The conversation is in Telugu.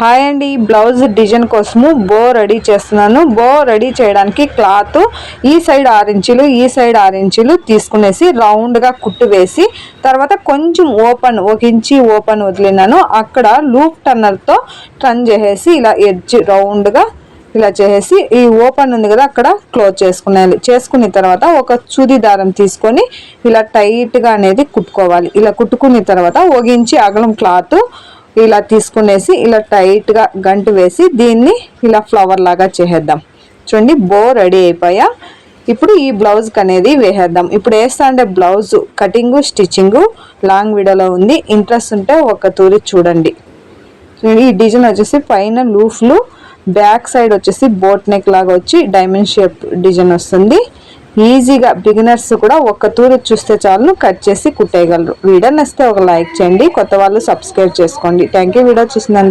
హాయ్ అండి బ్లౌజ్ డిజైన్ కోసము బో రెడీ చేస్తున్నాను. బో రెడీ చేయడానికి క్లాత్ ఈ సైడ్ ఆరు ఇంచులు ఈ సైడ్ ఆరు ఇంచులు తీసుకునేసి రౌండ్గా కుట్టు వేసి తర్వాత కొంచెం ఓపెన్ ఒక ఇంచి ఓపెన్ వదిలినాను. అక్కడ లూప్ టన్నర్తో టర్న్ చేసేసి ఇలా ఎడ్జ్ రౌండ్గా ఇలా చేసేసి ఈ ఓపెన్ ఉంది కదా అక్కడ క్లోజ్ చేసుకునేది చేసుకున్న తర్వాత ఒక సూది దారం తీసుకొని ఇలా టైట్గా అనేది కుట్టుకోవాలి. ఇలా కుట్టుకున్న తర్వాత ఒక ఇంచి అగలం క్లాత్ ఇలా తీసుకునేసి ఇలా టైట్గా గంటు వేసి దీన్ని ఇలా ఫ్లవర్ లాగా చేసేద్దాం. చూడండి బో రెడీ అయిపోయా. ఇప్పుడు ఈ బ్లౌజ్కి అనేది వేసేద్దాం. ఇప్పుడు వేస్తా అంటే బ్లౌజ్ కటింగు స్టిచ్చింగు లాంగ్ వీడియోలో ఉంది. ఇంట్రెస్ట్ ఉంటే ఒక తూరి చూడండి. చూడండి ఈ డిజైన్ వచ్చేసి పైన లూఫ్లు బ్యాక్ సైడ్ వచ్చేసి బోట్ నెక్ లాగా వచ్చి డైమండ్ షేప్ డిజైన్ వస్తుంది. ఈజీగా బిగినర్స్ కూడా ఒక్క తూరి చూస్తే చాలు కట్ చేసి కుట్టేయగలరు. వీడియో నచ్చితే ఒక లైక్ చేయండి. కొత్త వాళ్ళు సబ్స్క్రైబ్ చేసుకోండి. థ్యాంక్ యూ వీడియో చూసినందుకు.